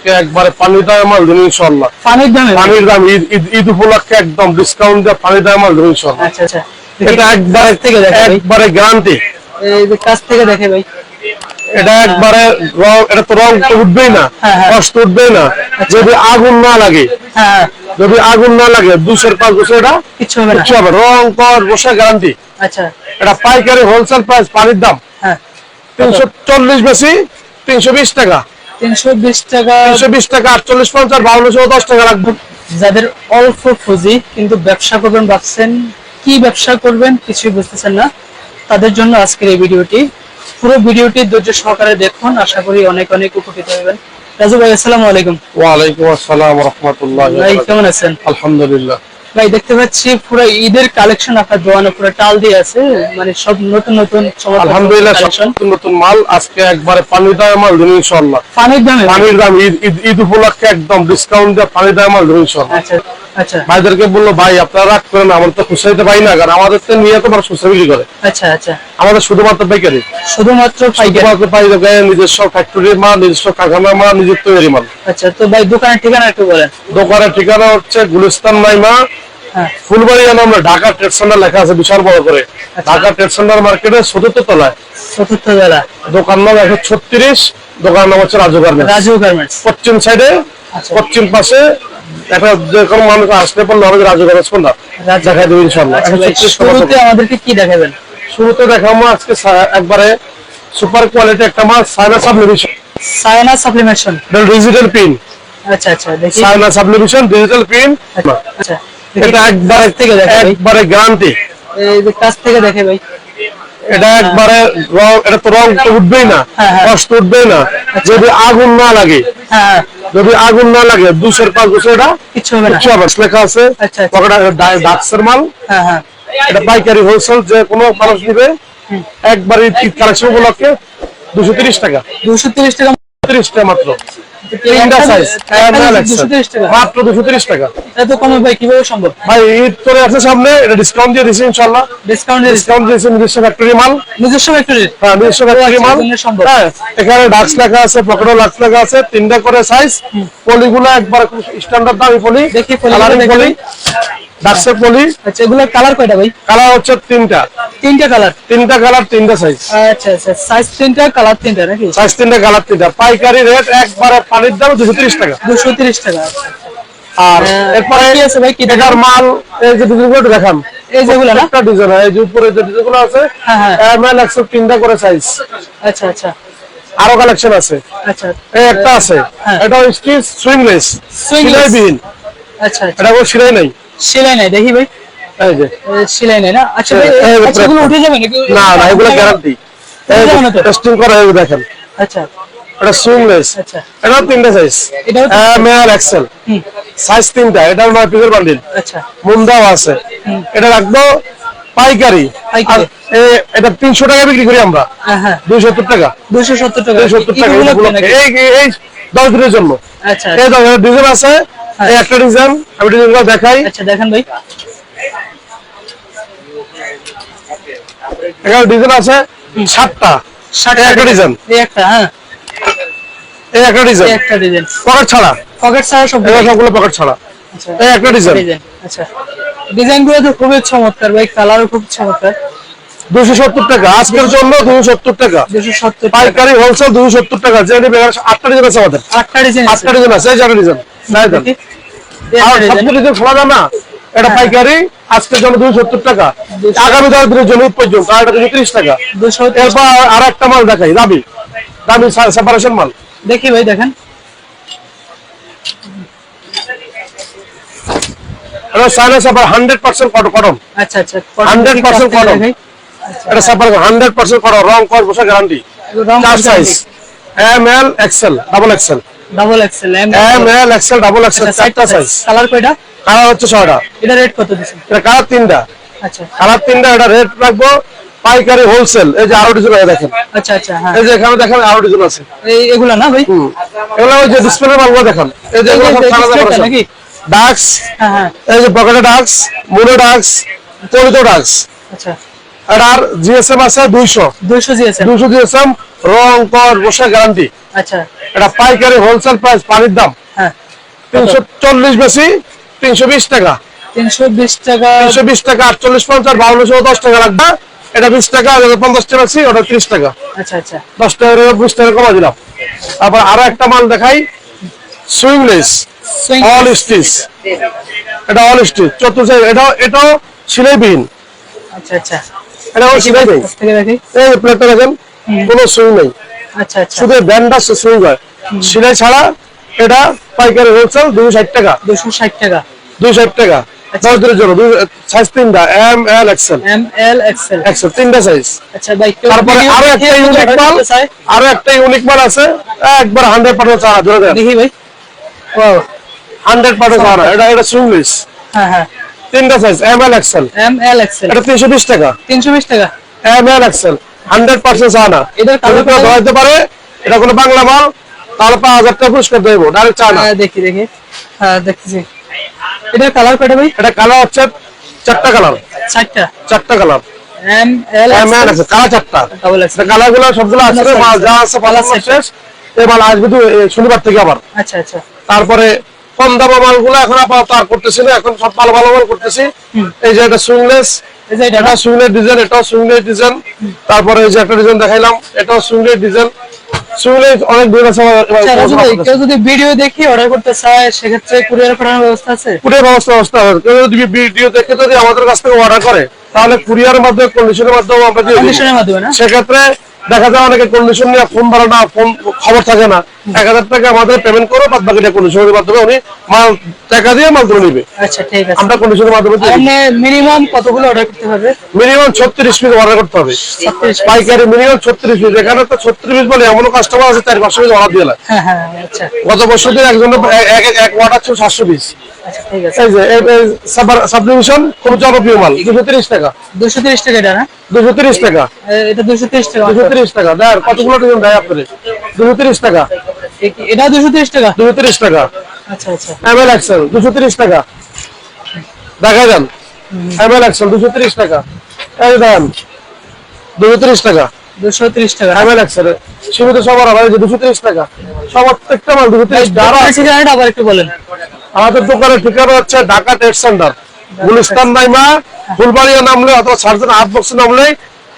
আজকে একবারে পানির দামে মাল ইনশাল্লাহ পানির দামে? পানির দাম ঈদ উপলক্ষে একদম ডিসকাউন্ট দিয়ে পানির দামে মাল ইনশাল্লাহ আচ্ছা আচ্ছা। এটা একবারে থেকে দেখে একবারে গ্যারান্টি এই যে কাছ থেকে দেখে ভাই। এটা একবারে রং এটা তো রং তো উঠবেই না। হ্যাঁ, হ্যাঁ। কষ্ট উঠবেই না। যদি আগুন না লাগে হ্যাঁ হ্যাঁ, যদি আগুন না লাগে দুশোর পাঁচ বছর এটা কিচ্ছু হবে না। হবে রং কর বসে গ্যারান্টি আচ্ছা। এটা পাইকারি হোলসেল প্রাইস পানির দাম। হ্যাঁ। তিনশো চল্লিশ বেশি তিনশো বিশ টাকা। তিনশো বিশ টাকা। তিনশো বিশ টাকা আটচল্লিশ পঞ্চাশ বাউন্নশো দশ টাকা রাখব যাদের অল্প পুঁজি কিন্তু ব্যবসা করবেন ভাবছেন কি ব্যবসা করবেন কিছুই বুঝতেছেন না তাদের জন্য আজকের এই ভিডিওটি। পুরো ভিডিওটি ধৈর্য সহকারে দেখুন আশা করি অনেক অনেক উপকৃত হবেন। রাজু ভাই আসসালামু আলাইকুম। ওয়ালাইকুম আসসালাম রহমতুল্লাহ ভাই কেমন আছেন? আলহামদুলিল্লাহ। ভাই দেখতে পাচ্ছি পুরো ঈদের কালেকশন আপনার দোকানে পুরো টাল দিয়ে আছে মানে সব নতুন নতুন আলহামদুলিল্লাহ সব নতুন নতুন মাল আজকে একবারে পানির দামে মাল ইনশাল্লাহ পানির দামে? পানির দাম ঈদ উপলক্ষে একদম ডিসকাউন্ট দিয়ে পানির দামে মাল ইনশাল্লাহ আচ্ছা আচ্ছা। ভাইদেরকে বলল ভাই আপনারা রাগ করেন আমরা তো খুশাইতে পাই না কারণ আমাদের তো নিয়ে তো মানুষ খুচরা বিক্রি করে। আচ্ছা আচ্ছা। আমাদের শুধুমাত্র পাইকারি। শুধুমাত্র পাইকারি? শুধুমাত্র পাইকারি নিজস্ব ফ্যাক্টরির মাল নিজস্ব কারখানার মাল নিজের তৈরি মাল। আচ্ছা তো ভাই দোকানের ঠিকানা একটু বলেন। দোকানের ঠিকানা হচ্ছে গুলিস্তান নাইমা হ্যাঁ। ফুলবাড়ি আমরা ঢাকা ট্রেড সেন্টার লেখা আছে বিশাল বড় করে। ঢাকা ট্রেড সেন্টার মার্কেটের চতুর্থ তলায়। চতুর্থ দোকান নাম একশো ছত্রিশ দোকান নাম হচ্ছে রাজু গার্মেন্টস। রাজু গার্মেন্টস। পশ্চিম সাইডে আচ্ছা। পশ্চিম পাশে একটা যে কোনো মানুষ আমাদের রাজু গার্মেন্টস কোনটা? রাজু- দেখাই দেবো ইনশাল্লাহ আচ্ছা শুরুতে আমাদেরকে কি দেখাবেন? শুরুতে দেখাবো আজকে একবারে সুপার কোয়ালিটি একটা মাল সাইনা সাবলিভিশন সায়না সাপ্লিমেন্টেশন ডিজিটাল পিন আচ্ছা আচ্ছা দেখি। সাইনা ডিজিটাল পিন আচ্ছা। এটা একবারে থেকে দেখে একবারে গ্যারান্টি। এই যে কাছ থেকে দেখে ভাই। এটা একবারে রং এটা তো রং তো উঠবেই না হ্যাঁ, হ্যাঁ। কষ্ট উঠবেই না। যদি আগুন না লাগে হ্যাঁ হ্যাঁ, যদি আগুন না লাগে দুশোর পাঁচ বছর এটা কিচ্ছু হবে না। কিছু লেখা আছে। আচ্ছা, আচ্ছা। ডাক্সের মাল। হ্যাঁ হ্যাঁ। এটা পাইকারি হোলসেল যে কোনো মানুষ নিবে একবারে কালেকশন উপলক্ষে দুশো তিরিশ টাকা। দুশো তিরিশ টাকা টাকা মাত্র। তিনটা সাইজ মাত্র দুশো তিরিশ টাকা। এত কমে ভাই কীভাবে সম্ভব? ভাই ঈদ করে আছে সামনে এটা ডিসকাউন্ট দিয়ে দিচ্ছি ইনশাল্লাহ ডিসকাউন্ট ডিসকাউন্ট দিয়েছে নিজস্ব ফ্যাক্টরি মাল। নিজস্ব ফ্যাক্টরি হ্যাঁ নিজস্ব ফ্যাক্টরি মাল। সম্ভব। হ্যাঁ এখানে ডাক্স লেখা আছে পকেটও লাক্স লেখা আছে তিনটা করে সাইজ পলিগুলো একবার খুব স্ট্যান্ডার্ড দামি পলি। দেখি। পলি। ডাক্সের পলি। আচ্ছা এগুলোর কালার কয়টা ভাই? কালার হচ্ছে তিনটা। তিনটা কালার? তিনটা কালার তিনটা সাইজ আচ্ছা আচ্ছা সাইজ তিনটা কালার তিনটা নাকি? সাইজ তিনটা কালার তিনটা। পাইকারি রেট একবারে পানির দাম দুশো তিরিশ টাকা। দুশো তিরিশ টাকা আচ্ছা, আর এরপরে কি আছে ভাই কি দেখার মাল এই যে একটু দেখান এই যেগুলো না? একটা ডিজাইন এই যে উপরে যে ডিজাইনগুলো আছে হ্যাঁ, হ্যাঁ। এম এল একশো তিনটা করে সাইজ আচ্ছা আচ্ছা। আরও কালেকশন আছে। আচ্ছা। এই একটা আছে। হ্যাঁ। এটা স্টিচ সুইংলেস Swingless? বিহীন আচ্ছা। এটা কোনো সিলাই নাই। সেলাই নাই দেখি ভাই। এই যে। সেলাই নাই না? আচ্ছা ভাই এই, এই, আচ্ছা, এগুলো উঠে যাবে নাকি? না না এগুলো গ্যারান্টি টেস্টিং করা এগুলো দেখেন। আচ্ছা। এটা সুইংলেস আচ্ছা। এটা তিনটা সাইজ এটাও তো- এম এল এক্সেল সাইজ তিনটা এটা নয় পিসের বান্ডিল আচ্ছা। মুন্দাও আছে। এটা রাখব পাইকারি। এটা তিনশো টাকা বিক্রি করি আমরা। হ্যাঁ হ্যাঁ। দুই সত্তর টাকা। দুশো সত্তর টাকা। সত্তর টাকা। এগুলো এগুলো? এই এই- এই দশ দিনের জন্য। আচ্ছা এই দশ ডিজাইন আছে। এই একটা ডিজাইন আমি ডিজাইনগুলো দেখাই। আচ্ছা দেখেন ভাই। এখানে ডিজাইন আছে সাতটা। এই একটা ডিজাইন। এই একটা হ্যাঁ। এই একটা ডিজাইন। একটা ডিজাইন। পকেট ছাড়া। পকেট ছাড়া সব এই সবগুলো পকেট ছাড়া। আচ্ছা। এই একটা ডিজাইন। আচ্ছা ডিজাইনগুলো তো খুবই চমৎকার ভাই কালারও খুব চমৎকার। দুশো সত্তর টাকা। আজকের জন্য দুশো সত্তর টাকা। দুশো সত্তর টাকা। পাইকারি হোলসেল দুশো সত্তর টাকা। যে আটটা ডিজাইন আছে আমাদের। আটটা ডিজাইন আটটা ডিজাইন আছে এই ডিজাইন। নাই দেন দেখি। এই আর একটা ডিজাইন সবচেয়ে ডিজাইন খোলা যায় না? এটা পাইকারি আজকের জন্য দুশো সত্তর টাকা। আগামী দশ দিনের জন্য পর্যন্ত আর এটা দুশো তিরিশ টাকা। দুশো এরপর আর একটা মাল দেখাই দামি। দামি সেপারেশন মাল। দেখি ভাই দেখেন। এটা সাইনা সেপার হান্ড্রেড পার্সেন্ট কটন। আচ্ছা আচ্ছা 100% cotton। এটা সেপার হান্ড্রেড পার্সেন্ট কটন রং কর বসে গ্যারান্টি চার size M L XL double XL double XL M L XL double XL চারটা সাইজ কালার কয়টা? কালার হচ্ছে ছয়টা। এটা রেট কত দিছেন এটা কালার তিনটা। আচ্ছা। কালার তিনটা এটা রেট রাখব পাইকারি হোলসেল এই যে আরও ডিজাইন দেখেন। আচ্ছা আচ্ছা হ্যাঁ। এই যে এখানে দেখেন আরও ডিজাইন আছে। এই এগুলা না ভাই। এগুলো ওই যে ডিসপ্লে মালগুলো দেখেন। এই যে এগুলো সব আলাদা নাকি? ডাক্স হ্যাঁ হ্যাঁ। এই যে পকেটে ডাক্স মুনে ডাক্স তরিত ডাক্স আচ্ছা। এটার জিএসএম আছে দুইশো। দুইশো জিএসএম দুইশো জিএসএম রং কর বসে গ্যারান্টি আচ্ছা। এটা পাইকারি হোলসেল প্রাইস পানির দাম। হ্যাঁ। তিনশো চল্লিশ বেশি তিনশো বিশ টাকা। তিনশো বিশ টাকা। তিনশো বিশ টাকা আটচল্লিশ পঞ্চাশ বাউন্নশো দশ টাকা লাগবে। এটা বিশ টাকা পঞ্চাশ টাকা বেশি ওটা ত্রিশ টাকা। আচ্ছা আচ্ছা। দশ টাকা বিশ টাকা কমা দিলাম। তারপর আরও একটা মাল দেখাই। সুইংলেস অল স্টিচ এটা অল স্টিচ চতুর্থ এটা এটাও সিলাইবিহীন। আচ্ছা আচ্ছা। সিলাইবিহীন কাছ দেখি। এই প্লেটটা দেখেন কোনো সুইং নেই। আচ্ছা আচ্ছা। শুধু ব্যান্ডটা সুইং হয় সিলাই ছাড়া এটা পাইকারি হোলসেল দুশো ষাট টাকা। দুশো ষাট টাকা। দুই ষাট টাকা। দশ দিনের জন্য সাইজ তিনটা M L XL M L XL XL তিনটা সাইজ আচ্ছা ভাই তারপরে আরও একটা ইউনিক মাল আরও একটা ইউনিক মাল আছে। একবার হান্ড্রেড পার্সেন্ট চারা ধরে দেখি ভাই। ও হান্ড্রেড পার্সেন্ট চারা এটা এটা সুইংলিস হ্যাঁ হ্যাঁ। তিনটা size M L XL M L XL এটা তিনশো বিশ টাকা। তিনশো বিশ টাকা। M L XL hundred percent চানা এটার যদি colour কেউ colour- পারে? এটা কোনো বাংলা মাল তাহলে পাঁচ হাজার টাকা পুরস্কার দেবো ডাইরেক্ট চানা দেখি দেখি। হ্যাঁ দেখতেছি এটার কালার কয়টা ভাই? এটা কালার হচ্ছে চারটা কালার চারটা। চারটা colour M L M L XL colour চারটা। ডাবল এক্সেল কালারগুলো সবগুলো আছে মাল যা আছে পালা। শেষ। মাল আসবে তো শনিবার থেকে আবার। আচ্ছা আচ্ছা। তারপরে কম দামা মালগুলো এখন আপাতত আর করতেছি না এখন সব ভালো ভালো মাল করতেছি। এই যে এটা সুইংলেস এটা? সুইংলেস ডিজাইন এটাও সুইংলেস ডিজাইন তারপরে এই যে একটা ডিজাইন দেখাইলাম এটাও সুইংলেস ডিজাইন সুইংলেস অনেক দূর আছে আমার- রাজু ভাই আমার কেউ যদি ভিডিও দেখে অর্ডার করতে চায় সেক্ষেত্রে কুরিয়ার পাঠানোর ব্যবস্থা আছে? কুরিয়ার ব্যবস্থা কেউ যদি ভিডিও দেখে যদি আমাদের কাছ থেকে অর্ডার করে তাহলে কুরিয়ারের মাধ্যমে কন্ডিশনের মাধ্যমে আমরা দিয়ে সেক্ষেত্রে দেখা যায় অনেকে কন্ডিশন নিয়ে ফোন ধরে না ফোন খবর থাকে না। এক হাজার টাকা আমাদের পেমেন্ট করো বাদ বাকিটা কন্ডিশনের মাধ্যমে উনি মাল টাকা দিয়ে মাল তুলে নিবে। আচ্ছা ঠিক আছে। আমরা কন্ডিশনের মাধ্যমে মিনিমাম কতগুলো অর্ডার করতে হবে? মিনিমাম ছত্রিশ পিস অর্ডার করতে হবে। পাইকারি মিনিমাম ছত্রিশ পিস এখানে তো ছত্রিশ পিস বলে এমনও কাস্টমার আছে চার পাঁচশো পিস অর্ডার দিয়ে। হ্যাঁ হ্যাঁ আচ্ছা। গত বছর দিন একজন এক অর্ডার ছিল সাতশো পিস আচ্ছা এই যে সাবডিভিশন খুব জনপ্রিয় মাল দুশো তিরিশ টাকা। দুশো তিরিশ টাকা এটা না? দুশো তিরিশ টাকা এটা দুশো তিরিশ টাকা দুশো তিরিশ টাকা দেখ কতগুলো ডিজাইন দেয় আপনাদের দুশো তিরিশ টাকা এটা দুশো তিরিশ টাকা দুশো তিরিশ টাকা আচ্ছা আচ্ছা এক্সেল টাকা দেখা যান এক্সেল দুশো তিরিশ টাকা এই দেন দুশো তিরিশ টাকা দুশো তিরিশ টাকা এম এক্সেল সীমিত সবার আবার টাকা সব প্রত্যেকটা মাল দুশো তিরিশ টাকা আবার একটু বলেন আমাদের দোকানের ঠিকানা হচ্ছে ঢাকা ট্রেড সেন্টার গুলিস্তান নাইমা ফুলবাড়িয়া নামলে অথবা সার্জন হাত বক্সে নামলে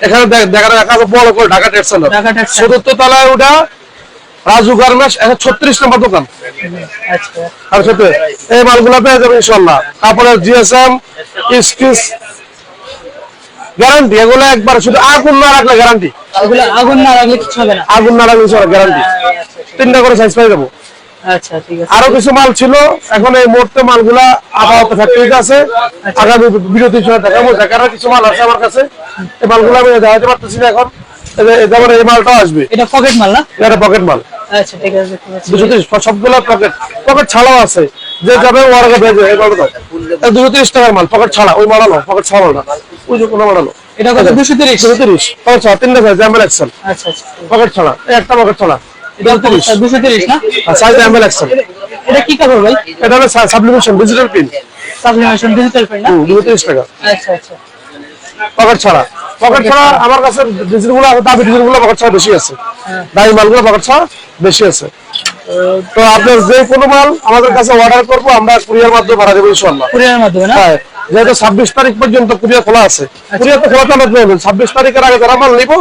এখানে দেখা দেখা বড় করে ঢাকা। চতুর্থ তলায় ওটা রাজু গার্মেন্টস ছত্রিশ নম্বর দোকান। আচ্ছা। আর সাথে এই মালগুলো পেয়ে যাবে ইনশাল্লাহ তারপরে জিএসএম স্কিস গ্যারান্টি এগুলো একবার শুধু আগুন না রাখলে গ্যারান্টি আগুন না লাগলে কিছু হবে না। আগুন না রাখলে গ্যারান্টি তিনটা করে সাইজ পেয়ে যাব। আচ্ছা ঠিক আছে। আরও কিছু মাল ছিল। এখন এই মুহূর্তে মালগুলা আপাতত ফ্যাক্টরিতে আছে আগামী দেখাবো। দেখার কিছু মাল আছে আমার কাছে। এই মালগুলো আমি দেখাতে পারতেছি না এখন। এই এই যেমন এই মালটাও আসবে। এটা পকেট মাল না? এটা পকেট মাল। আচ্ছা ঠিক আছে দুশো তিরিশ সবগুলো পকেট পকেট ছাড়াও আছে। যে যাবে ওয়ার্কে ভেজে এই মালটা দুশো তিরিশ টাকার মাল পকেট ছাড়া। ওই মালালো পকেট ছাড়া মালটা। ওই যে কোনো মালালো এটা কত? দুশো তিরিশ? দুশো তিরিশ। পকেট ছাড়া তিনটা সাইজ এমএল এক্সেল। আচ্ছা আচ্ছা পকেট ছাড়া একটা পকেট ছাড়া। দুশো তিরিশ। না? আর সাইজ এমএল এক্সেল এটা কি কাপড় ভাই? এটা হলো sublimation digital print sublimation digital print না? দুশো তিরিশ টাকা আচ্ছা আচ্ছা। পকেট ছাড়া। পকেট ছাড়া আমার কাছে দামি পকেট ছাড়া বেশি আছে। দামি মালগুলো পকেট ছাড়া বেশি আছে। তো আপনার যে কোনো মাল আমাদের কাছে অর্ডার করব আমরা কুরিয়ার মাধ্যমে পাঠা দেবো ইনশাল্লাহ কুরিয়ার মাধ্যমে না? হ্যাঁ। যেহেতু ছাব্বিশ তারিখ পর্যন্ত কুরিয়ার খোলা আছে কুরিয়ার তো খোলা চালাতে হবে ছাব্বিশ তারিখের আগে যারা মাল নিবো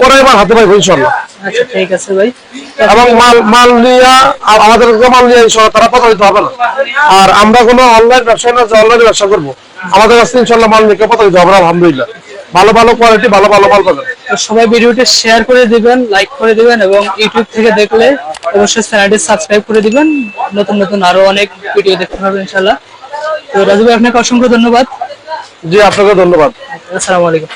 ওরা এবার হাতে পাইবো ইনশাল্লাহ। আচ্ছা ঠিক আছে ভাই। এবং মাল মাল নিয়ে আ- আমাদের মাল নিয়ে তারা প্রতারিত হবে না। আর আমরা কোনো অনলাইন না যে অনলাইনে ব্যবসা করব। আমাদের কাছে ইনশাল্লাহ মাল নিয়ে প্রতারিত হবে না আলহামদুলিল্লাহ। ভালো ভালো কোয়ালিটি ভালো ভালো মাল পাবেন। সবাই ভিডিওটি শেয়ার করে দিবেন লাইক করে দিবেন এবং ইউটিউব থেকে দেখলে অবশ্যই চ্যানেলটি সাবস্ক্রাইব করে দিবেন। নতুন নতুন আরও অনেক ভিডিও দেখতে পারবেন ইনশাল্লাহ। তো রাজু ভাই আপনাকে অসংখ্য ধন্যবাদ। জি আপনাকে ধন্যবাদ। আসসালামু আলাইকুম।